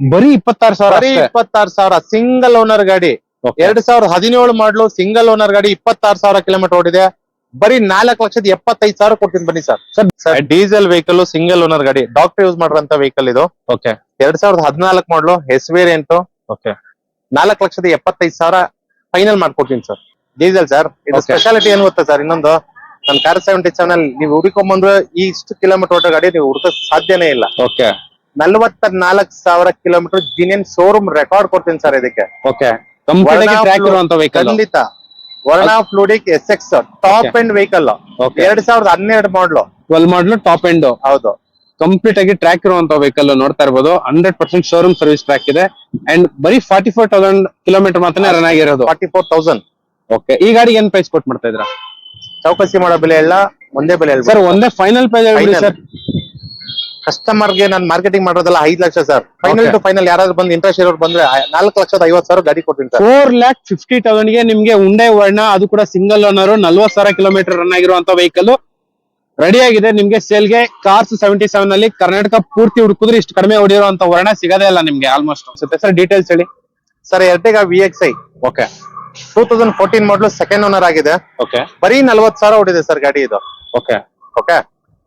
ಬರೀ ಇಪ್ಪತ್ತಾರು ಸಾವಿರ ಬರೀ ಇಪ್ಪತ್ತಾರು ಸಾವಿರ ಸಿಂಗಲ್ ಓನರ್ ಗಾಡಿ. ಎರಡ್ ಸಾವಿರದ ಹದಿನೇಳು ಮಾಡ್ಲು ಸಿಂಗಲ್ ಓನರ್ ಗಾಡಿ ಇಪ್ಪತ್ತಾರು ಸಾವಿರ ಕಿಲೋಮೀಟರ್ ಓಡಿದೆ. ಬರೀ ನಾಲ್ಕು ಲಕ್ಷದ ಎಪ್ಪತ್ತೈದು ಸಾವಿರ ಕೊಡ್ತೀನಿ ಬನ್ನಿ sir. Sir diesel vehicle single owner ಗಾಡಿ. ಡಾಕ್ಟರ್ ಯೂಸ್ ಮಾಡಿರೋಂತ ವೆಹಿಕಲ್ ಇದು. ಓಕೆ ಎರಡ್ ಸಾವಿರದ ಹದಿನಾಲ್ಕು ಮಾಡ್ಲು ಎಸ್ ವೇರಿಯಂಟ್ ಓಕೆ ನಾಲ್ಕು ಲಕ್ಷದ ಎಪ್ಪತ್ತೈದು ಸಾವಿರ ಫೈನಲ್ ಮಾಡ್ಕೊಡ್ತೀನಿ ಸರ್. ಡೀಸೆಲ್ ಸರ್ ಇದು ಸ್ಪೆಷಾಲಿಟಿ ಏನ್ ಗೊತ್ತಾ ಸರ್? ಇನ್ನೊಂದು ನನ್ನ ಕಾರ್ ಸೆವೆಂಟಿ ಸೆವೆನ್ ಅಲ್ಲಿ ನೀವು ಬಂದ್ರೆ ಇಷ್ಟು ಕಿಲೋಮೀಟರ್ ಗಾಡಿ ನೀವು ಹುಡುಕ ಸಾಧ್ಯನೇ ಇಲ್ಲ. ಓಕೆ ನಲ್ವತ್ತ ನಾಲ್ಕು ಸಾವಿರ ಕಿಲೋಮೀಟರ್ ಜಿನಿಯನ್ ಶೋರೂಮ್ ರೆಕಾರ್ಡ್ ಕೊಡ್ತೀನಿ ಸರ್ ಇದಕ್ಕೆ. ಓಕೆ ಕಂಪ್ಲೀಟ್ ಆಗಿ ಟ್ರ್ಯಾಕ್ ಇರುವಂತ ವೆಹಿಕಲ್ ಖಂಡಿತ. Verna fluidic S X top end vehicle okay ಎರಡ್ ಸಾವಿರದ ಹನ್ನೆರಡು model twelve model top end ಹೌದು. ಕಂಪ್ಲೀಟ್ ಆಗಿ ಟ್ರ್ಯಾಕ್ ಇರುವಂತ ವೆಹಿಕಲ್ ನೋಡ್ತಾ ಇರಬಹುದು hundred percent showroom service track ಇದೆ. ಅಂಡ್ ಬರೀ ಫಾರ್ಟಿ ಫೋರ್ ತೌಸಂಡ್ ಕಿಲೋಮೀಟರ್ ಮಾತ್ರ ರನ್ ಆಗಿರೋದು. ಫಾರ್ಟಿ ಫೋರ್ ತೌಸಂಡ್ ಓಕೆ ಈ ಗಾಡಿಗೆ ಏನ್ ಪ್ರೈಸ್ ಕೊಟ್ಟು ಮಾಡ್ತಾ ಇದ್ರ ಚೌಕಸಿ ಮಾಡೋ ಬೆಲೆ ಎಲ್ಲ ಒಂದೇ ಬೆಲೆ ಸರ್ ಒಂದೇ ಫೈನಲ್ ಪ್ರೈಸ್ ಸರ್ ಕಸ್ಟಮರ್ಗೆ ನಾನು ಮಾರ್ಕೆಟಿಂಗ್ ಮಾಡೋದಲ್ಲ ಐದ್ lakh sir final Okay. To final ಯಾರಾದ್ರೂ ಬಂದು ಇಂಟ್ರೆಸ್ಟ್ ಇರೋರು ಬಂದ್ರೆ ನಾಲ್ಕು ಲಕ್ಷದ ಐವತ್ತು ಸಾವಿರ ಗಾಡಿ ಕೊಡ್ತೀನಿ ಸರ್ ಫೋರ್ ಲ್ಯಾಕ್ ಫಿಫ್ಟಿ ತೌಸಂಡ್ಗೆ ನಿಮ್ಗೆ ಉಂಡೆ ವರ್ಣ ಅದು ಕೂಡ ಸಿಂಗಲ್ ಓನರ್ ನಲ್ವತ್ ಸಾವಿರ ಕಿಲೋಮೀಟರ್ ರನ್ ಆಗಿರುವಂತ ವೆಹಿಕಲ್ ರೆಡಿ ಆಗಿದೆ ನಿಮ್ಗೆ ಸೇಲ್ಗೆ ಕಾರ್ಸ್ ಸೆವೆಂಟಿ ಸೆವೆನ್ ಅಲ್ಲಿ ಕರ್ನಾಟಕ ಪೂರ್ತಿ ಹುಡುಕಿದ್ರೆ ಇಷ್ಟು ಕಡಿಮೆ ಹೊಡಿರುವಂತ ವರ್ಣ ಸಿಗದೇ ಇಲ್ಲ ನಿಮ್ಗೆ ಆಲ್ಮೋಸ್ಟ್ ಅನ್ಸುತ್ತೆ ಸರ್ ಡೀಟೇಲ್ಸ್ ಹೇಳಿ. Sir Ertiga V X I okay two thousand fourteen model second owner ಆಗಿದೆ. ಓಕೆ ಬರೀ ನಲ್ವತ್ತು ಸಾವಿರ ಹೊಡಿದೆ ಸರ್ ಗಾಡಿ ಇದು. ಓಕೆ ಓಕೆ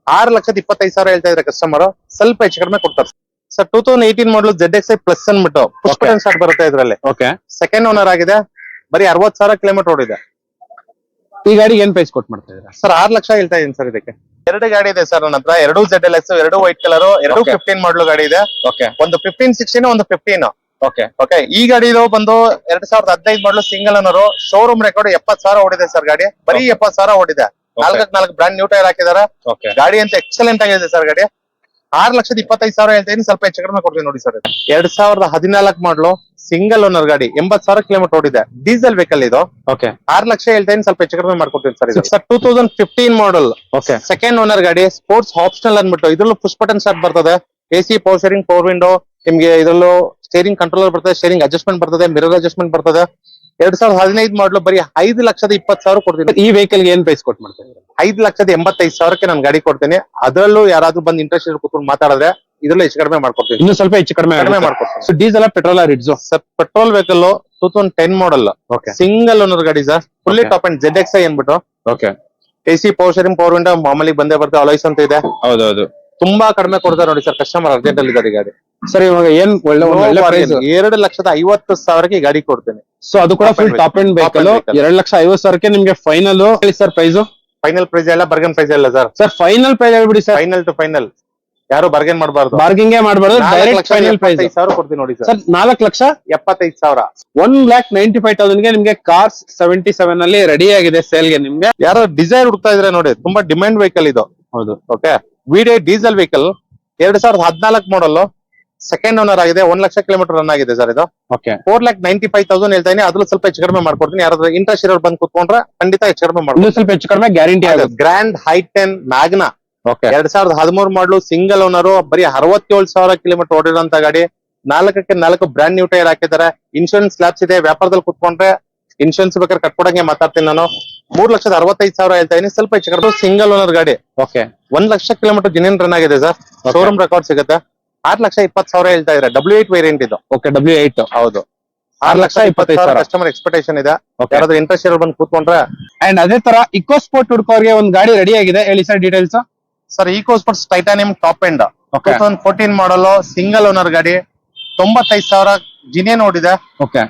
ಆರು ಲಕ್ಷದ ಇಪ್ಪತ್ತೈದು ಸಾವಿರ ಹೇಳ್ತಾ ಇದ್ರೆ ಕಸ್ಟಮರ್ ಸ್ವಲ್ಪ ಹೆಚ್ಚು ಕಡಿಮೆ ಕೊಡ್ತಾರೆ. Sir two thousand eighteen model Z X I plus ಅನ್ಬಿಟ್ಟು ಪುಷ್ಪ ಸ್ಟಾರ್ಟ್ ಬರುತ್ತೆ ಇದ್ರಲ್ಲಿ. ಓಕೆ ಸೆಕೆಂಡ್ ಓನರ್ ಆಗಿದೆ. ಬರೀ ಅರವತ್ ಸಾವಿರ ಕಿಲೋಮೀಟರ್ ಓಡಿದೆ. ಈ ಗಾಡಿಗೆ ಏನ್ ಪ್ರೈಸ್ ಕೊಟ್ ಮಾಡ್ತಾ ಇದ್ದೀರಾ? ಸರ್ ಆರ್ ಲಕ್ಷ ಹೇಳ್ತಾ ಇದೀನಿ ಸರ್ ಇದಕ್ಕೆ. ಎರಡು ಗಾಡಿ ಇದೆ ಸರ್ ನನ್ನ ಹತ್ರ. ಎರಡು ಜೆಡ್ ಎಲ್ ಎಕ್ಸ್ ಎರಡು ವೈಟ್ ಕಲರ್ ಎರಡು. ಫಿಫ್ಟೀನ್ ಮಾಡಲು ಗಾಡಿ ಇದೆ. ಓಕೆ ಒಂದು ಫಿಫ್ಟೀನ್ ಸಿಕ್ಸ್ಟೀನ್ ಒಂದು ಫಿಫ್ಟೀನ್ ಓಕೆ ಓಕೆ ಈ ಗಾಡಿ ಬಂದು ಎರಡ್ ಸಾವಿರದ ಹದಿನೈದು ಮಾಡಲು ಸಿಂಗಲ್ ಅನ್ನೋರು ಶೋರೂಮ್ ರೆಕಾರ್ಡ್ ಎಪ್ಪತ್ ಸಾವಿರ ಓಡಿದೆ ಸರ್ ಗಾಡಿ. ಬರೀ ಎಪ್ಪತ್ ಸಾವಿರ ಓಡಿದೆ. ನಾಲ್ಕಕ್ ನಾಲ್ಕು ಬ್ರಾಂಡ್ ನ್ಯೂ ಟೈರ್ ಹಾಕಿದಾರ. ಗಾಡಿ ಅಂತ ಎಕ್ಸಲೆಂಟ್ ಆಗಿದೆ ಸರ್ ಗಾಡಿ. ಆರ್ ಲಕ್ಷದ ಇಪ್ಪತ್ತೈದು ಸಾವಿರ ಹೇಳ್ತೀನಿ ಸ್ವಲ್ಪ ಹೆಚ್ಚು ಕಡಿಮೆ ಕೊಡ್ತೀನಿ ನೋಡಿ ಸರ್ ಎರಡ್ ಸಾವಿರದ ಹದಿನಾಲ್ಕು ಮಾಡ್ಲು ಸಿಂಗಲ್ ಓನರ್ ಗಾಡಿ ಎಂಬತ್ ಸಾವಿರ ಕಿಲೋಮೀಟರ್ ಓಡಿದೆ. ಡೀಸೆಲ್ ವೆಹಿಕಲ್ ಇದು. ಓಕೆ ಆರ್ ಲಕ್ಷ ಹೇಳ್ತೀನಿ ಸ್ವಲ್ಪ ಹೆಚ್ಚು ಕಡಿಮೆ ಮಾಡ್ಕೊಡ್ತೀನಿ ಸರ್ ಇದು. Sir two thousand fifteen model okay second owner ಗಾಡಿ ಸ್ಪೋರ್ಟ್ಸ್ ಆಪ್ಷನಲ್ ಅನ್ಬಿಟ್ಟು ಇದ್ರಲ್ಲೂ ಪುಷ್ ಬಟನ್ ಸ್ಟಾರ್ಟ್ ಬರ್ತದೆ. A C power steering power window ನಿಮ್ಗೆ ಇದ್ರಲ್ಲೂ ಸ್ಟೇರಿಂಗ್ ಕಂಟ್ರೋಲರ್ ಬರ್ತದೆ ಸ್ಟೇರಿಂಗ್ ಅಡ್ಜಸ್ಟ್ಮೆಂಟ್ ಬರ್ತದೆ ಮಿರರ್ ಅಡ್ಜಸ್ಟ್ಮೆಂಟ್ ಬರ್ತದೆ. ಎರಡ್ ಸಾವಿರದ ಹದಿನೈದು ಮಾಡಲು ಬರೀ ಐದು ಲಕ್ಷದ ಇಪ್ಪತ್ತು ಸಾವಿರ ಕೊಡ್ತೀನಿ. ಈ ವೆಹಿಕಲ್ ಏನ್ ಪ್ರೈಸ್ ಕೊಟ್ ಮಾಡ್ತೇನೆ ಐದು ಲಕ್ಷದ ಎಂಬತ್ತೈದು ಸಾವಿರಕ್ಕೆ ನಾನು ಗಾಡಿ ಕೊಡ್ತೀನಿ. ಅದರಲ್ಲೂ ಯಾರಾದ್ರೂ ಬಂದು ಇಂಟ್ರೆಸ್ಟ್ ಕೂತ್ಕೊಂಡು ಮಾತಾಡಿದ್ರೆ ಇದ್ರಲ್ಲಿ ಹೆಚ್ಚು ಕಡಿಮೆ ಮಾಡ್ಕೊಡ್ತೀನಿ. ಇನ್ನು ಸ್ವಲ್ಪ ಹೆಚ್ಚು ಕಡಿಮೆ ಕಡಿಮೆ ಮಾಡ್ಕೊಡ್ತೀನಿ. So diesel petrol ರಿಡ್ಜು? Sir petrol vehicle two thousand ten model okay single owner ಗಾಡಿ sir fully top end Z X I ಅನ್ಬಿಟ್ಟು okay A C power steering power window ಮಾಮೂಲಿ ಬಂದೇ ಬರ್ತಾ ಅಲೈಸ್ ಅಂತ ಇದೆ. ಹೌದೌದು. ತುಂಬಾ ಕಡಿಮೆ ಕೊಡ್ತಾರೆ ನೋಡಿ ಸರ್ ಕಸ್ಟಮರ್ ಅರ್ಜೆಂಟ್ ಅಲ್ಲಿ ಇದ್ದಾರೆ ಗಾಡಿ. ಸರ್ ಇವಾಗ ಏನ್ ಒಳ್ಳೆ ಒಂದ್ ಒಳ್ಳೆ ಪ್ರೈಸ್ ಎರಡು ಲಕ್ಷದ ಐವತ್ತು ಸಾವಿರಕ್ಕೆ ಗಾಡಿ ಕೊಡ್ತೇನೆ. ಸೊ ಅದು ಕೂಡ ಫುಲ್ ಟಾಪ್ ಅಂಡ್ ವೆಹಿಕಲ್. ಎರಡ್ ಲಕ್ಷ ಐವತ್ತು ಸಾವಿರಕ್ಕೆ ನಿಮ್ಗೆ ಫೈನಲ್ ಹೇಳಿ ಸರ್ ಪ್ರೈಸ್ ಫೈನಲ್ ಪ್ರೈಸ್ ಎಲ್ಲ ಬರ್ಗನ್ ಪ್ರೈಸ್ ಎಲ್ಲ ಸರ್. ಸರ್ ಫೈನಲ್ ಪ್ರೈಸ್ ಹೇಳ್ಬಿಡಿ ಸರ್. ಫೈನಲ್ ಟು ಫೈನಲ್ ಯಾರು ಬರ್ಗನ್ ಮಾಡಬಾರ್ದು? ಬಾರ್ಗಿಂಗ್ ಮಾಡಬಾರ್ದು. ಡೈರೆಕ್ಟ್ ಫೈನಲ್ ಪ್ರೈಸ್ ಸಾವಿರ ಕೊಡ್ತೀನಿ ನೋಡಿ ಸರ್. ನಾಲ್ಕ್ ನಾಲ್ಕು ಲಕ್ಷ? ಎಪ್ಪತ್ತೈದು ಸಾವಿರ. ಒನ್ ಲ್ಯಾಕ್ ನೈಂಟಿ ಫೈವ್ ತೌಸಂಡ್ಗೆ ನಿಮ್ಗೆ ಕಾರ್ಸ್ ಸೆವೆಂಟಿ ಸೆವೆನ್ ಅಲ್ಲಿ ರೆಡಿ ಆಗಿದೆ ಸೇಲ್ಗೆ ನಿಮ್ಗೆ. ಯಾರು ಡಿಸೈರ್ ಹುಡ್ತಾ ಇದ್ರೆ ನೋಡಿ ತುಂಬಾ ಡಿಮ್ಯಾಂಡ್ ವೆಹಿಕಲ್ ಇದು. ಹೌದು. ಓಕೆ ವಿಡಿಯೋ ಡೀಸೆಲ್ ವೆಹಿಕಲ್ ಎರಡ್ ಸಾವಿರದ ಹದಿನಾಲ್ಕು ಮಾಡಲ್ ಸೆಕೆಂಡ್ ಓನರ್ ಆಗಿದೆ. ಒಂದ್ ಲಕ್ಷ ಕಿಲೋಮೀಟರ್ ರನ್ ಆಗಿದೆ ಸರ್ ಇದು. Okay four lakh ninety five thousand ಹೇಳ್ತಾ ಇದೀನಿ ಅದ್ರಲ್ಲಿ ಸ್ವಲ್ಪ ಹೆಚ್ಚು ಕಡಿಮೆ ಮಾಡ್ಕೊಡ್ತೀನಿ. ಯಾರಾದ್ರೂ ಇಂಟ್ರೆಸ್ಟ್ ಇರೋರು ಬಂದು ಕುತ್ಕೊಂಡ್ರೆ ಖಂಡಿತ ಹೆಚ್ಚು ಕಡಿಮೆ ಮಾಡ್ಬೋದು ಸ್ವಲ್ಪ ಹೆಚ್ಚು ಕಡಿಮೆ ಗ್ಯಾರಂಟಿ ಆಗುತ್ತೆ. ಗ್ರ್ಯಾಂಡ್ ಹೈಟೆನ್ ಮ್ಯಾಗ್ನಾ ಓಕೆ ಎರಡ್ ಸಾವಿರದ ಹದಿಮೂರು ಮಾಡಲು ಸಿಂಗಲ್ ಓನರ್ ಬರೀ ಅರವತ್ತೇಳು ಸಾವಿರ ಕಿಲೋಮೀಟರ್ ಓಡಿರೋಂತ ಗಾಡಿ. ನಾಲ್ಕಕ್ಕೆ ನಾಲ್ಕು ಬ್ರಾಂಡ್ ನ್ಯೂ ಟೈರ್ ಹಾಕಿದ್ದಾರೆ. ಇನ್ಶೂರೆನ್ಸ್ ಲ್ಯಾಬ್ಸ್ ಇದೆ. ವ್ಯಾಪಾರದಲ್ಲಿ ಕುತ್ಕೊಂಡ್ರೆ ಇನ್ಶೂರೆನ್ಸ್ ಬೇಕಾದ್ರೆ ಕಟ್ಕೊಡಂಗೆ ಮಾತಾಡ್ತೀನಿ ನಾನು. ಮೂರ್ ಲಕ್ಷದ ಅರವತ್ತೈದು ಸಾವಿರ ಹೇಳ್ತಾ ಇದೀನಿ ಸ್ವಲ್ಪ ಹೆಚ್ಚು ಕಡಿಮೆ ಸಿಂಗಲ್ ಓನರ್ ಗಾಡಿ. ಓಕೆ ಒಂದ್ ಲಕ್ಷ ಕಿಲೋಮೀಟರ್ ಜಿನೇನ್ ರನ್ ಆಗಿದೆ ಸರ್ ಶೋರೂಮ್ ರೆಕಾರ್ಡ್ ಸಿಗುತ್ತೆ? ಆರ್ ಲಕ್ಷ ಇಪ್ಪತ್ತು ಸಾವಿರ ಹೇಳ್ತಾ ಇದ್ರೆ ಡಬ್ಲ್ಯೂ ಏಟ್ ವೇರಿಯಂಟ್ ಇದು. ಓಕೆ ಡಬ್ಲ್ಯೂ ಏಟ್ ಹೌದು. ಆರ್ ಲಕ್ಷ ಇಪ್ಪತ್ತೈದು ಸಾವಿರ ಕಸ್ಟಮರ್ ಎಕ್ಸ್ಪೆಕ್ಟೇಷನ್ ಇದೆ. ಯಾರಾದ್ರೂ ಇಂಟ್ರೆಸ್ಟ್ ಇರೋ ಬಂದು ಕೂತ್ಕೊಂಡ್ರೆ. ಅಂಡ್ ಅದೇ ತರ ಇಕೋ ಸ್ಪೋರ್ಟ್ ಹುಡ್ಕೋರ್ಗೆ ಒಂದ್ ಗಾಡಿ ರೆಡಿ ಆಗಿದೆ. ಹೇಳಿ sir details sir eco sports titanium top end two thousand fourteen model single owner ಗಾಡಿ. ತೊಂಬತ್ತೈದು ಸಾವಿರ ಜಿನೇ ನೋಡಿದೆ ಓಕೆ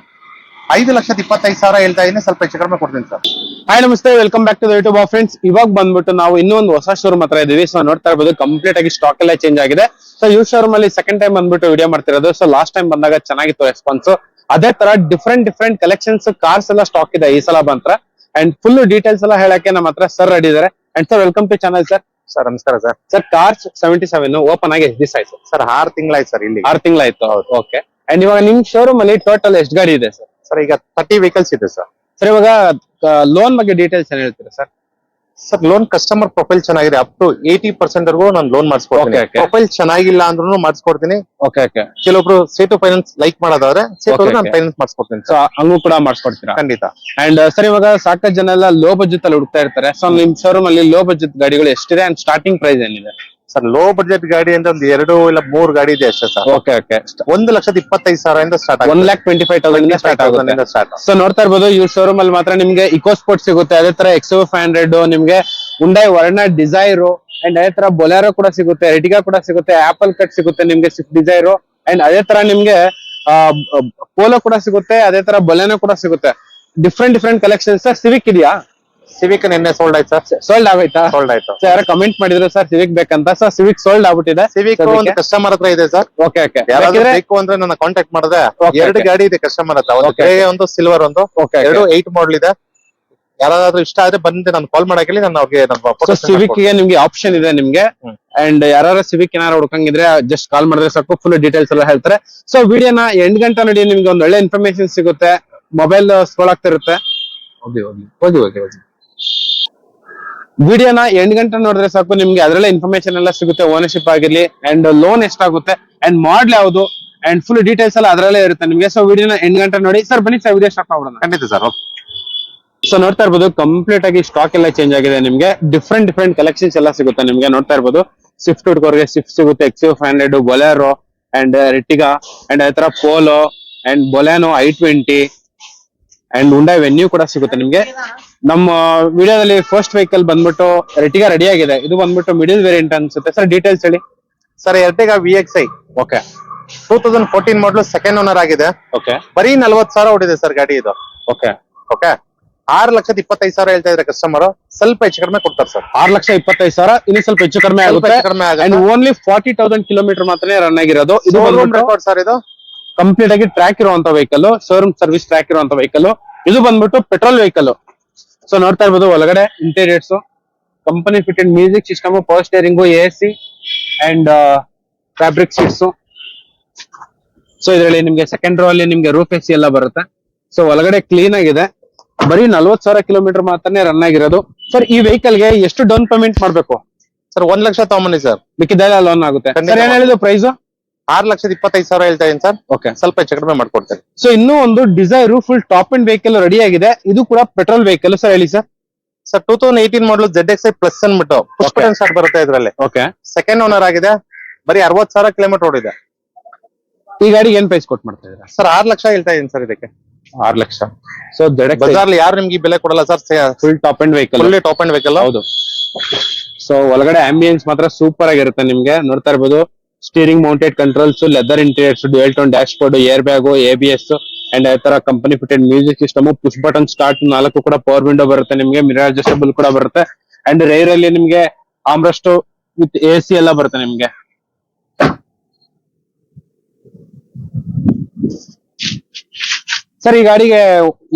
ಐದು ಲಕ್ಷದ ಇಪ್ಪತ್ತೈದು ಸಾವಿರ ಹೇಳ್ತಾ ಇದ್ದೀನಿ ಸ್ವಲ್ಪ ಹೆಚ್ಚು ಕಡಿಮೆ ಕೊಡ್ತೀನಿ ಸರ್. ಹಾಯ್ ನಮಸ್ತೆ welcome back to the YouTube friends ಇವಾಗ ಬಂದ್ಬಿಟ್ಟು ನಾವು ಇನ್ನೂ ಒಂದು ಹೊಸ ಶೋರೂಮ್ ಹತ್ರ ಇದೀವಿ ಸೊ ನೋಡ್ತಾ ಇರ್ಬೋದು ಕಂಪ್ಲೀಟ್ ಆಗಿ ಸ್ಟಾಕ್ ಎಲ್ಲ ಚೇಂಜ್ ಆಗಿದೆ. ಸೊ ಈ ಶೋರೂಮ್ ಅಲ್ಲಿ ಸೆಕೆಂಡ್ ಟೈಮ್ ಬಂದ್ಬಿಟ್ಟು ವಿಡಿಯೋ ಮಾಡ್ತಿರೋದು. ಸೊ ಲಾಸ್ಟ್ ಟೈಮ್ ಬಂದಾಗ ಚೆನ್ನಾಗಿತ್ತು ರೆಸ್ಪಾನ್ಸ್ ಅದೇ ತರ ಡಿಫ್ರೆಂಟ್ ಡಿಫ್ರೆಂಟ್ ಕಲೆಕ್ಷನ್ಸ್ ಕಾರ್ಸ್ ಎಲ್ಲ ಸ್ಟಾಕ್ ಇದೆ ಈ ಸಲ ಬಂತ್ರ ಅಂಡ್ ಫುಲ್ ಡೀಟೇಲ್ಸ್ ಎಲ್ಲ ಹೇಳಕ್ಕೆ ನಮ್ಮ ಹತ್ರ ಸರ್ ರೆಡಿ ಇದಾರೆ. And sir welcome to channel sir sir ನಮಸ್ಕಾರ sir. Sir cars seventy seven open ಆಗಿ ಎಷ್ಟು ದಿವಸ ಆಯ್ತು? ಸರ್ ಆರು ತಿಂಗಳಾಯ್ತು ಸರ್ ಇಲ್ಲಿ ಆರು ತಿಂಗಳಾಯ್ತು ಓಕೆ ಅಂಡ್ ಇವಾಗ ನಿಮ್ ಶೋರೂಮ್ ಅಲ್ಲಿ ಟೋಟಲ್ ಎಷ್ಟು ಗಾಡಿ ಇದೆ ಸರ್ ಸರ್ ಈಗ ತರ್ಟಿ ವೆಹಿಕಲ್ಸ್ ಇದೆ ಸರ್ ಸರ್ ಇವಾಗ ಲೋನ್ ಬಗ್ಗೆ ಡೀಟೇಲ್ಸ್ ಏನ್ ಹೇಳ್ತೀರಾ sir sir loan customer profile ಚೆನ್ನಾಗಿದೆ. ಅಪ್ ಟು ಏಯ್ಟಿ ಪರ್ಸೆಂಟ್ ವರ್ಗೂ ನಾನು ಲೋನ್ ಮಾಡಿಸ್ಕೊಡ್ತೀನಿ. ಪ್ರೊಫೈಲ್ ಚೆನ್ನಾಗಿಲ್ಲ ಅಂದ್ರೂ ಮಾಡಿಸ್ಕೊಡ್ತೀನಿ. ಓಕೆ ಓಕೆ ಕೆಲವೊಬ್ರು ಸೇಟು ಫೈನಾನ್ಸ್ ಲೈಕ್ ಮಾಡೋದಾದ್ರೆ ಸೇಟು ನಾನು ಫೈನಾನ್ಸ್ ಮಾಡಿಸ್ಕೊಡ್ತೀನಿ ಸೊ ಹಂಗೂ ಕೂಡ ಮಾಡಿಸ್ಕೊಡ್ತೀರಾ? ಖಂಡಿತ. ಅಂಡ್ ಸರ್ ಇವಾಗ ಸಾಕಷ್ಟು ಜನ ಎಲ್ಲ ಲೋ ಬಜೆಟ್ ಅಲ್ಲಿ ಹುಡುಕ್ತಾ ಇರ್ತಾರೆ. ಸೊ ನಿಮ್ ಶೋರೂಮ್ ಅಲ್ಲಿ ಲೋ ಬಜೆಟ್ ಗಾಡಿಗಳು ಎಷ್ಟಿದೆ? ಅಂಡ್ ಸ್ಟಾರ್ಟಿಂಗ್ ಪ್ರೈಸ್ ಏನಿದೆ? ಸರ್ ಲೋ ಬಜೆಟ್ ಗಾಡಿ ಅಂದ್ರೆ ಒಂದು ಎರಡು ಇಲ್ಲ ಮೂರ್ ಗಾಡಿ ಇದೆ ಅಷ್ಟೇ ಸರ್. ಓಕೆ ಓಕೆ ಒಂದು ಲಕ್ಷದ ಇಪ್ಪತ್ತೈದು ಸಾವಿರದಿಂದ start one lakh twenty five thousand start ಆಗುತ್ತೆ. ಸ್ಟಾರ್ಟ್ ಸೊ ನೋಡ್ತಾ ಇರ್ಬೋದು ಈ ಶೋರೂಮ್ ಅಲ್ಲಿ ಮಾತ್ರ ನಿಮ್ಗೆ ಇಕೋ ಸ್ಪೋರ್ಟ್ ಸಿಗುತ್ತೆ. ಅದೇ ತರ ಎಕ್ಸೋ ಫೈವ್ ಹಂಡ್ರೆಡ್ ನಿಮ್ಗೆ ಉಂಡೈ ವರ್ಣ ಡಿಸೈರ್ ಅಂಡ್ ಅದೇ ತರ ಬೊಲೆರೋ ಕೂಡ ಸಿಗುತ್ತೆ ರೆಟಿಗಾ ಕೂಡ ಸಿಗುತ್ತೆ ಆಪಲ್ ಕಟ್ ಸಿಗುತ್ತೆ ನಿಮ್ಗೆ ಸ್ವಿಫ್ಟ್ ಡಿಸೈರ್ ಅಂಡ್ ಅದೇ ತರ ನಿಮ್ಗೆ ಪೋಲೋ ಕೂಡ ಸಿಗುತ್ತೆ ಅದೇ ತರ ಬೊಲೆನೋ ಕೂಡ ಸಿಗುತ್ತೆ. ಡಿಫ್ರೆಂಟ್ ಡಿಫ್ರೆಂಟ್ ಕಲೆಕ್ಷನ್ಸ್ ಸಿವಿಕ್ ಇದೆಯಾ? ಸಿವಿಕ್ ನಿನ್ನೆ ಸೋಲ್ಡ್ ಆಯ್ತು ಸರ್. ಸೋಲ್ಡ್ ಆಗೋಯ್ತಾ? ಸೋಲ್ಡ್ ಆಯ್ತು. ಸರ್ ಯಾರೋ ಕಮೆಂಟ್ ಮಾಡಿದ್ರು ಸರ್ ಸಿವಿಕ್ ಬೇಕಂತ. ಸರ್ ಸಿವಿಕ್ ಸೋಲ್ಡ್ ಆಗ್ಬಿಟ್ಟಿದೆ. ಸಿವಿಕ್ ಒಂದು ಕಸ್ಟಮರ್ ಹತ್ರ ಇದೆ ಸರ್. ಓಕೆ ಓಕೆ ಯಾರಾದ್ರೂ ಬೇಕು ಅಂದ್ರೆ ನನ್ನ ಕಾಂಟ್ಯಾಕ್ಟ್ ಮಾಡಿದ್ರೆ ಎರಡು ಗಾಡಿ ಇದೆ ಕಸ್ಟಮರ್ ಹತ್ರ. ಒಂದು ಗ್ರೇ ಒಂದು ಸಿಲ್ವರ್ ಒಂದು. ಓಕೆ ಎರಡು ಏಟ್ ಮಾಡಲ್ ಇದೆ. ಯಾರಾದ್ರೂ ಇಷ್ಟ ಆದ್ರೆ ಬಂದು ನಾನು ಕಾಲ್ ಮಾಡಕ್ಕೆ ನಾನು ಅವ್ರಿಗೆ ಸಿವಿಕ್ಗೆ ನಿಮ್ಗೆ ಆಪ್ಷನ್ ಇದೆ ನಿಮ್ಗೆ. ಅಂಡ್ ಯಾರು ಸಿವಿಕ್ ಏನಾರು ಹುಡ್ಕಂಗಿದ್ರೆ ಜಸ್ಟ್ ಕಾಲ್ ಮಾಡಿದ್ರೆ ಸಾಕು ಫುಲ್ ಡೀಟೇಲ್ಸ್ ಎಲ್ಲ ಹೇಳ್ತಾರೆ. ಸೊ ವಿಡಿಯೋನ ಎಂಟ್ ಗಂಟೆ ನೋಡಿ ನಿಮ್ಗೆ ಒಂದ್ ಒಳ್ಳೆ ಇನ್ಫಾರ್ಮೇಶನ್ ಸಿಗುತ್ತೆ. ಮೊಬೈಲ್ ಸ್ಕ್ರೋಲ್ ಆಗ್ತಿರುತ್ತೆ ಹೋಗಿ ಹೋಗಿ ಹೋಗಿ ಹೋಗಿ ಹೋಗಿ ವಿಡಿಯೋನ ಎಂಟು ಗಂಟೆ ನೋಡಿದ್ರೆ ಸಾಕು ನಿಮ್ಗೆ ಅದರಲ್ಲೇ ಇನ್ಫಾರ್ಮೇಶನ್ ಎಲ್ಲ ಸಿಗುತ್ತೆ ಓನರ್ಶಿಪ್ ಆಗಿರ್ಲಿ ಅಂಡ್ ಲೋನ್ ಎಷ್ಟಾಗುತ್ತೆ ಅಂಡ್ ಮಾಡ್ಲ್ ಯಾವುದು ಅಂಡ್ ಫುಲ್ ಡೀಟೇಲ್ಸ್ ಎಲ್ಲ ಅದರಲ್ಲೇ ಇರುತ್ತೆ ನಿಮಗೆ. ಸೊ ವಿಡಿಯೋನ ಎಂಟು ಗಂಟೆ ನೋಡಿ. ಸರ್ ಬನ್ನಿ ಸರ್ ವಿಡಿಯೋ ಸ್ಟಾರ್ಟ್ ಮಾಡೋಣ. ಖಂಡಿತ ಸರ್ ಸೊ ನೋಡ್ತಾ ಇರ್ಬೋದು ಕಂಪ್ಲೀಟ್ ಆಗಿ ಸ್ಟಾಕ್ ಎಲ್ಲ ಚೇಂಜ್ ಆಗಿದೆ ನಿಮ್ಗೆ. ಡಿಫ್ರೆಂಟ್ ಡಿಫ್ರೆಂಟ್ ಕಲೆಕ್ಷನ್ಸ್ ಎಲ್ಲ ಸಿಗುತ್ತೆ ನಿಮ್ಗೆ ನೋಡ್ತಾ ಇರ್ಬೋದು. ಸ್ವಿಫ್ಟ್ ಹುಡ್ಕೋರ್ಗೆ ಸ್ವಿಫ್ಟ್ ಸಿಗುತ್ತೆ X five hundred Bolero and Ertiga and ಆ ತರ Polo and Baleno i twenty and Hyundai Venue ಕೂಡ ಸಿಗುತ್ತೆ ನಿಮ್ಗೆ. ನಮ್ಮ ವಿಡಿಯೋದಲ್ಲಿ ಫಸ್ಟ್ ವೆಹಿಕಲ್ ಬಂದ್ಬಿಟ್ಟು ರೆಟಿಗಾ ರೆಡಿ ಆಗಿದೆ. ಇದು ಬಂದ್ಬಿಟ್ಟು ಮಿಡಿಲ್ ವೇರಿಯಂಟ್ ಅನ್ಸುತ್ತೆ. ಸರ್ ಡೀಟೇಲ್ಸ್ ಹೇಳಿ. Sir Ertiga V X I okay two thousand fourteen model second owner ಆಗಿದೆ. ಓಕೆ ಬರೀ ನಲ್ವತ್ ಸಾವಿರ ಹೊಡಿದೆ ಸರ್ ಗಾಡಿ ಇದು. ಓಕೆ ಓಕೆ ಆರು ಲಕ್ಷದ ಇಪ್ಪತ್ತೈದು ಸಾವಿರ ಹೇಳ್ತಾ ಇದ್ರೆ ಕಸ್ಟಮರ್ ಸ್ವಲ್ಪ ಹೆಚ್ಚು ಕಡಿಮೆ ಕೊಡ್ತಾರೆ ಸರ್ ಆರ್ ಲಕ್ಷ ಇಪ್ಪತ್ತೈದು ಸಾವಿರ ಇನ್ನು ಸ್ವಲ್ಪ ಹೆಚ್ಚು ಕಡಿಮೆ ಆಗುತ್ತೆ. ಕಡಿಮೆ ಆಗುತ್ತೆ. ಓನ್ಲಿ ಫಾರ್ಟಿ ತೌಸಂಡ್ ಕಿಲೋಮೀಟರ್ ಮಾತ್ರ ರನ್ ಆಗಿರೋದು. ಇದು ರೆಕಾರ್ಡ್ ಸರ್ ಇದು? ಕಂಪ್ಲೀಟ್ ಆಗಿ ಟ್ರ್ಯಾಕ್ ಇರುವಂತ ವೆಹಿಕಲ್ ಶೋರೂಮ್ ಸರ್ವಿಸ್ ಟ್ರ್ಯಾಕ್ ಇರುವಂತ ವೆಹಿಕಲ್ ಇದು ಬಂದ್ಬಿಟ್ಟು ಪೆಟ್ರೋಲ್ ವೆಹಿಕಲ್ ಸೊ ನೋಡ್ತಾ ಇರ್ಬೋದು ಒಳಗಡೆ interiors company fitted music system power steering A C and fabric seats so ಇದರಲ್ಲಿ ನಿಮ್ಗೆ ಸೆಕೆಂಡ್ ರೋ ಅಲ್ಲಿ ನಿಮ್ಗೆ ರೂಫ್ ಎಸಿ ಎಲ್ಲ ಬರುತ್ತೆ. ಸೊ ಒಳಗಡೆ ಕ್ಲೀನ್ ಆಗಿದೆ. ಬರೀ ನಲ್ವತ್ ಸಾವಿರ ಕಿಲೋಮೀಟರ್ ಮಾತ್ರನೇ ರನ್ ಆಗಿರೋದು. ಸರ್ ಈ ವೆಹಿಕಲ್ಗೆ ಎಷ್ಟು ಡೌನ್ ಪೇಮೆಂಟ್ ಮಾಡ್ಬೇಕು? ಸರ್ ಒಂದ್ ಲಕ್ಷ ತಗೊಂಬನ್ನಿ ಸರ್ ಮಿಕ್ಕಿದೆಲ್ಲ ಲೋನ್ ಆಗುತ್ತೆ. ಸರ್ ಏನ್ ಹೇಳಿದ್ರು ಪ್ರೈಸ್ ಆರು ಲಕ್ಷದ ಇಪ್ಪತ್ತೈದು ಸಾವಿರ ಹೇಳ್ತಾ ಇದೀನಿ ಸರ್. ಓಕೆ ಸ್ವಲ್ಪ ಹೆಚ್ಚು ಕಡಿಮೆ ಮಾಡ್ಕೊಡ್ತೇನೆ. ಸೊ ಇನ್ನೂ ಒಂದು Dzire full top end vehicle ready ಆಗಿದೆ. ಇದು ಕೂಡ ಪೆಟ್ರೋಲ್ ವೆಹಿಕಲ್ ಸರ್ ಹೇಳಿ sir. Sir two thousand eighteen model Z X I plus ಅನ್ಬಿಟ್ಟು ಪುಷ್ಪ Okay. ಸ್ಟಾರ್ಟ್ ಬರುತ್ತೆ ಇದರಲ್ಲಿ. ಓಕೆ ಸೆಕೆಂಡ್ ಓನರ್ ಆಗಿದೆ. ಬರೀ ಅರವತ್ ಸಾವಿರ ಕಿಲೋಮೀಟರ್ ಓಡಿದೆ. ಈ ಗಾಡಿಗೆ ಏನ್ ಪ್ರೈಸ್ ಕೊಟ್ಟು ಮಾಡ್ತಾ ಇದ್ದಾರೆ? ಸರ್ ಆರ್ ಲಕ್ಷ ಹೇಳ್ತಾ ಇದೀನಿ ಸರ್ ಇದಕ್ಕೆ. ಆರ್ ಲಕ್ಷ. ಸೊ ಬಜಾರ್ಲಿ ಬಜಾರ್ ಯಾರು ನಿಮ್ಗೆ ಬೆಲೆ ಕೊಡಲ್ಲ sir? Full top end vehicle full top end vehicle ಹೌದು. ಸೊ ಒಳಗಡೆ ಆಂಬಿಯನ್ಸ್ ಮಾತ್ರ ಸೂಪರ್ ಆಗಿರುತ್ತೆ ನಿಮ್ಗೆ. ನೋಡ್ತಾ ಇರ್ಬೋದು. Steering mounted controls leather interiors dual tone dashboard airbag A B S and ಅದೇ ತರ company fitted music system push button start ನಾಲ್ಕು ಕೂಡ ಪವರ್ ವಿಂಡೋ ಬರುತ್ತೆ ನಿಮ್ಗೆ ಮಿರರ್ ಅಡ್ಜಸ್ಟಬಲ್ ಕೂಡ ಬರುತ್ತೆ. ಅಂಡ್ ರೈರ್ ಅಲ್ಲಿ ನಿಮ್ಗೆ ಆಮ್ರಸ್ಟ್ ವಿತ್ ಎ ಸಿ ಎಲ್ಲ ಬರುತ್ತೆ ನಿಮ್ಗೆ. ಸರ್ ಈ ಗಾಡಿಗೆ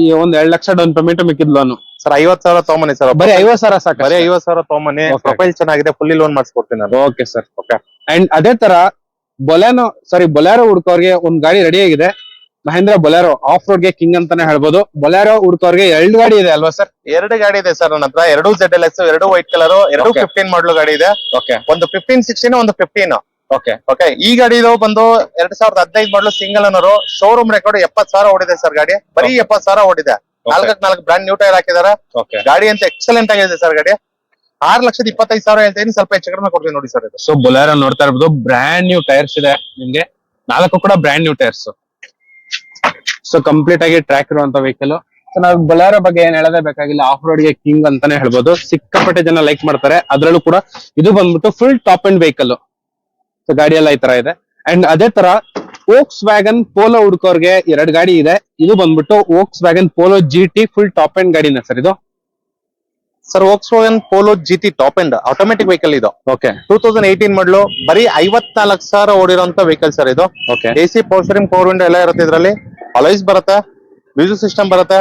ಈ ಒಂದ್ ಎರಡ್ ಲಕ್ಷ ಡೌನ್ ಪೇಮೆಂಟ್ ಮಿಕ್ಕಿದ್ ಲೋನ್ ಸರ್ ಐವತ್ ಸಾವಿರ ತೊಗೊಂಬನಿ ಸರ್ ಬರೀ ಐವತ್ ಸಾವಿರ ಸಾಕು ಬರೀ ಐವತ್ ಸಾವಿರ Okay. ಪ್ರೊಫೈಲ್ ಚೆನ್ನಾಗಿದೆ ಫುಲ್ಲಿ ಲೋನ್ ಮಾಡಿಸ್ಕೊಡ್ತೀನಿ ನಾನು. ಓಕೆ ಸರ್ ಓಕೆ ಅಂಡ್ ಅದೇ ತರ ಬೊಲೆನೋ ಸಾರಿ ಬೊಲೆರೋ ಹುಡ್ಕೋರ್ಗೆ ಒಂದ್ ಗಾಡಿ ರೆಡಿ ಆಗಿದೆ. ಮಹೇಂದ್ರ ಬೊಲೆರೋ ಆಫ್ ರೋಡ್ಗೆ ಕಿಂಗ್ ಅಂತಾನೆ ಹೇಳ್ಬೋದು. ಬೊಲೆರೋ ಹುಡ್ಕೋರ್ಗೆ ಎರಡು ಗಾಡಿ ಇದೆ ಅಲ್ವಾ ಸರ್ ಎರಡು ಗಾಡಿ ಇದೆ ಸರ್ ನನ್ನ ಹತ್ರ. ಎರಡು ಜೆಡ್ ಎಲ್ ಎಕ್ಸ್ ಎರಡು ವೈಟ್ ಕಲರ್ ಎರಡು Okay. ಫಿಫ್ಟೀನ್ ಮಾಡಲು ಗಾಡಿ ಇದೆ. ಓಕೆ ಒಂದು ಫಿಫ್ಟೀನ್ ಸಿಕ್ಸ್ಟೀನ್ ಒಂದು ಫಿಫ್ಟೀನ್ ಓಕೆ ಓಕೆ ಈ ಗಾಡಿದು ಬಂದು ಎರಡ್ ಸಾವಿರದ ಹದಿನೈದು ಮಾಡಲು ಸಿಂಗಲ್ ಅನ್ನೋರು ಶೋರೂಮ್ ರೆಕಾರ್ಡ್ ಎಪ್ಪತ್ ಸಾವಿರ ಓಡಿದೆ ಸರ್ ಗಾಡಿ. ಬರೀ ಎಪ್ಪತ್ ಸಾವಿರ ಓಡಿದೆ. ನಾಲ್ಕಕ್ ನಾಲ್ಕು ಬ್ರಾಂಡ್ ನ್ಯೂ ಟೈರ್ ಹಾಕಿದಾರೆ. ಓಕೆ ಗಾಡಿ ಅಂತ ಎಕ್ಸಲೆಂಟ್ ಆಗಿದೆ ಸರ್ ಗಾಡಿ. ಆರ್ ಲಕ್ಷದ ಇಪ್ಪತ್ತೈದು ಸಾವಿರ ಹೇಳ್ತೀನಿ ಸ್ವಲ್ಪ ಹೆಚ್ಚು ಕಡಿಮೆ ಕೊಡ್ತೀನಿ ನೋಡಿ ಸರ್ ಇದು. ಸೊ ಬೊಲೆರೋ ನೋಡ್ತಾ ಇರ್ಬೋದು. ಬ್ರಾಂಡ್ ನ್ಯೂ ಟೈರ್ಸ್ ಇದೆ ನಿಮ್ಗೆ. ನಾಲ್ಕು ಕೂಡ brand new tyres so complete ಆಗಿ ಟ್ರ್ಯಾಕ್ ಇರುವಂತ ವೆಹಿಕಲ್ ಸೊ ನಾವು ಬೊಲೆರೋ ಬಗ್ಗೆ ಏನ್ ಹೇಳದೇ ಬೇಕಾಗಿಲ್ಲ. ಆಫ್ ರೋಡ್ಗೆ ಕಿಂಗ್ ಅಂತಾನೆ ಹೇಳ್ಬೋದು. ಸಿಕ್ಕಾಪಟ್ಟೆ ಜನ ಲೈಕ್ ಮಾಡ್ತಾರೆ. ಅದ್ರಲ್ಲೂ ಕೂಡ ಇದು ಬಂದ್ಬಿಟ್ಟು full top end vehicle so ಗಾಡಿ ಎಲ್ಲ ಈ ತರ ಇದೆ. ಅಂಡ್ ಅದೇ ತರ ಓಕ್ಸ್ ವ್ಯಾಗನ್ ಪೋಲೋ ಹುಡ್ಕೋರ್ಗೆ ಎರಡ್ ಗಾಡಿ ಇದೆ. ಇದು ಬಂದ್ಬಿಟ್ಟು Volkswagen Polo G T full top end ಗಾಡಿನ ಸರ್ ಇದು. Sir Volkswagen Polo G T top end automatic vehicle ಇದು. Okay two thousand eighteen model ಬರೀ ಐವತ್ನಾಲ್ಕು ಸಾವಿರ ಓಡಿರೋಂತ ವೆಹಿಕಲ್ ಸರ್ ಇದು. Okay A C power steering power window ಎಲ್ಲ ಇರುತ್ತೆ ಇದರಲ್ಲಿ. ಅಲೈಸ್ ಬರುತ್ತೆ ಮ್ಯೂಸಿಕ್ ಸಿಸ್ಟಮ್ ಬರುತ್ತೆ.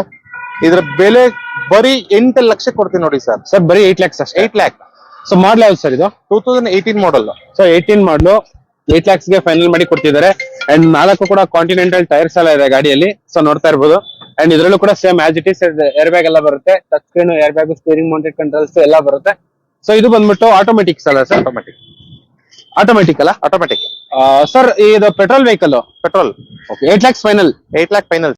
ಇದ್ರ ಬೆಲೆ ಬರೀ ಎಂಟು ಲಕ್ಷ ಕೊಡ್ತೀನಿ ನೋಡಿ ಸರ್ ಸರ್ ಬರೀ ಏಟ್ ಲ್ಯಾಕ್ಸ್ ಅಷ್ಟೇ. ಏಟ್ ಲ್ಯಾಕ್ ಸೊ ಮಾಡಲ್ ಯಾವ್ದು ಸರ್ ಇದು? Two thousand eighteen model so eighteen model eight ಲ್ಯಾಕ್ಸ್ಗೆ final ಮಾಡಿ ಕೊಡ್ತಿದ್ದಾರೆ. ಅಂಡ್ ನಾಲ್ಕು ಕೂಡ ಕಾಂಟಿನೆಂಟಲ್ ಟೈರ್ಸ್ ಎಲ್ಲ ಇದೆ ಗಾಡಿಯಲ್ಲಿ. ಸೊ ನೋಡ್ತಾ ಇರ್ಬೋದು. ಅಂಡ್ ಇದರಲ್ಲೂ ಕೂಡ same as it is airbag ಎಲ್ಲ ಬರುತ್ತೆ. Touch screen airbag steering mounted controls ಎಲ್ಲ ಬರುತ್ತೆ. ಸೊ ಇದು ಬಂದ್ಬಿಟ್ಟು ಆಟೋಮೆಟಿಕ್ಸ್ ಅಲ್ಲ ಸರ್ ಆಟೋಮೆಟಿಕ್ ಆಟೋಮೆಟಿಕ್ ಅಲ್ಲ? ಆಟೋಮೆಟಿಕ್ ಸರ್ ಇದು petrol vehicle petrol eight lakhs final eight lakh final